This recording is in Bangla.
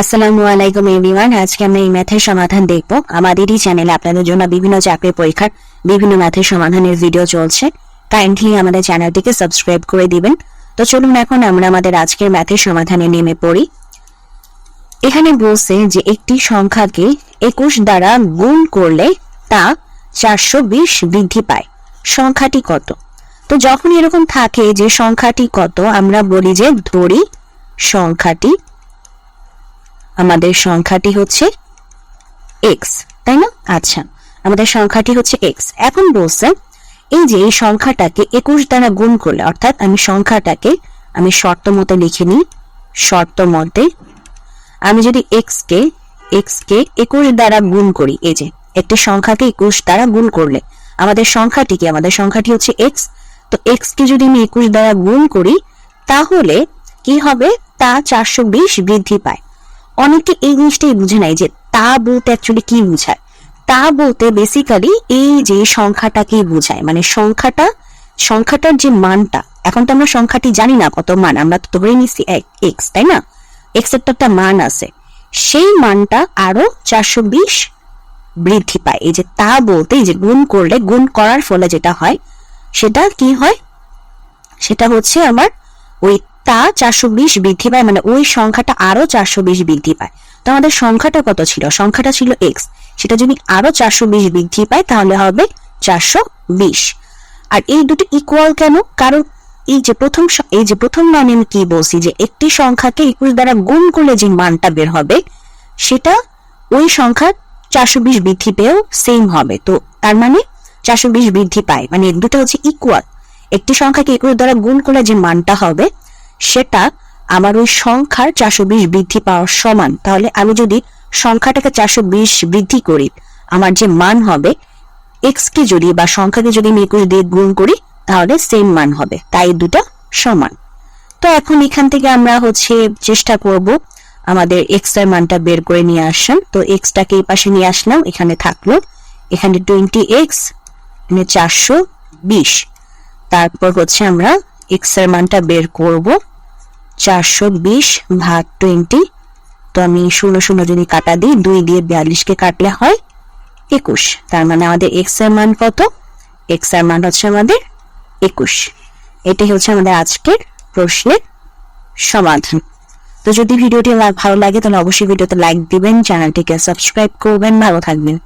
আসসালামু আলাইকুম এভরিওয়ান। আজকে আমরা এই ম্যাথের সমাধান দেখব। আমাদের এই চ্যানেলে আপনাদের জন্য বিভিন্ন চাকরির পরীক্ষার বিভিন্ন ম্যাথের সমাধানের ভিডিও চলছে। কাইন্ডলি আমাদের চ্যানেলটিকে সাবস্ক্রাইব করে দিবেন। তো চলুন এখন আমরা আমাদের আজকের ম্যাথের সমাধানে নেমে পড়ি। এখানে বলছে যে একটি সংখ্যাকে একুশ দ্বারা গুণ করলে তা চারশো বিশ বৃদ্ধি পায়। সংখ্যাটি কত? তো যখন এরকম থাকে যে সংখ্যাটি কত, আমরা বলি যে ধরি সংখ্যাটি আমাদের সংখ্যাটি হচ্ছে এক্স তাই না? আচ্ছা আমাদের সংখ্যাটি হচ্ছে এক্স এখন বলছে, এই যে এই সংখ্যাটাকে একুশ দ্বারা গুণ করলে, অর্থাৎ আমি সংখ্যাটাকে, আমি শর্ত মতে লিখে নিই, শর্ত মতে, আমি যদি এক্স কে এক্স কে একুশ দ্বারা গুণ করি, এই যে, একটি সংখ্যাকে একুশ দ্বারা গুণ করলে, আমাদের সংখ্যাটি কি? আমাদের সংখ্যাটি হচ্ছে এক্স তো এক্স কে যদি আমি একুশ দ্বারা গুণ করি, তাহলে কি হবে? তা চারশো বিশ বৃদ্ধি পায়। অনেকে এই জিনিসটাই বুঝে নাই যে তা বলতে অ্যাকচুয়ালি কি বোঝায়? তা বলতে বেসিক্যালি এই যে সংখ্যাটাকেই বোঝায় মানে সংখ্যাটা, সংখ্যাটার যে মানটা, এখন তো আমরা সংখ্যাটি জানি না কত মান, আমরা তো ধরে নিচ্ছি এক্স তাই না? এক্সের তো একটা মান আছে। সেই মানটা আরও চারশো বিশ বৃদ্ধি পায়। এই যে তা বলতে, এই যে গুণ করলে, গুণ করার ফলে যেটা হয়, সেটা কি হয়? সেটা হচ্ছে আমার ওই তা চারশো বিশ বৃদ্ধি পায় মানে ওই সংখ্যাটা আরও চারশো বিশ বৃদ্ধি পায়। তো আমাদের সংখ্যাটা কত ছিল? সংখ্যাটা ছিল এক্স সেটা যদি আরও চারশো বিশ বৃদ্ধি পায়, তাহলে হবে চারশো বিশ। আর এই দুটো ইকুয়াল কেন? কারণ এই যে প্রথম এই যে প্রথম মানে আমি কি বলছি? যে একটি সংখ্যাকে একুশ দ্বারা গুণ করলে যে মানটা বের হবে, সেটা ওই সংখ্যা চারশো বিশ বৃদ্ধি পেয়েও সেম হবে। তো তার মানে চারশো বিশ বৃদ্ধি পায়। মানে দুটো হচ্ছে ইকুয়াল একটি সংখ্যাকে একুশ দ্বারা গুণ করলে যে মানটা হবে সেটা আমার ওই সংখ্যার চারশো বিশ বৃদ্ধি পাওয়ার সমান। তাহলে আমি যদি সংখ্যাটাকে চারশো বিশ বৃদ্ধি করি, আমার যে মান হবে এক্স কে যদি বা সংখ্যাকে যদি আমি একুশ দিয়ে গুণ করি, তাহলে সেম মান হবে। তাই দুটো সমান। তো এখন এখান থেকে আমরা হচ্ছে চেষ্টা করব আমাদের এক্সের মানটা বের করে নিয়ে আসলাম তো এক্সটাকে এই পাশে নিয়ে আসলাম, এখানে থাকল। এখানে টোয়েন্টি এক্স চারশো বিশ। তারপর হচ্ছে আমরা এক্সের মানটা বের করব। চারশো বিশ ভাগ টোয়েন্টি। তো আমি শূন্য শূন্য যদি কাটা দিই, দুই দিয়ে বিয়াল্লিশকে কাটলে হয় একুশ। তার মানে আমাদের এক্সের মান কত? এক্সের মান হচ্ছে আমাদের একুশ। এটাই হচ্ছে আমাদের আজকের প্রশ্নের সমাধান। তো যদি ভিডিওটি ভালো লাগে, তাহলে অবশ্যই ভিডিওতে লাইক দিবেন, চ্যানেলটিকে সাবস্ক্রাইব করবেন। ভালো থাকবেন।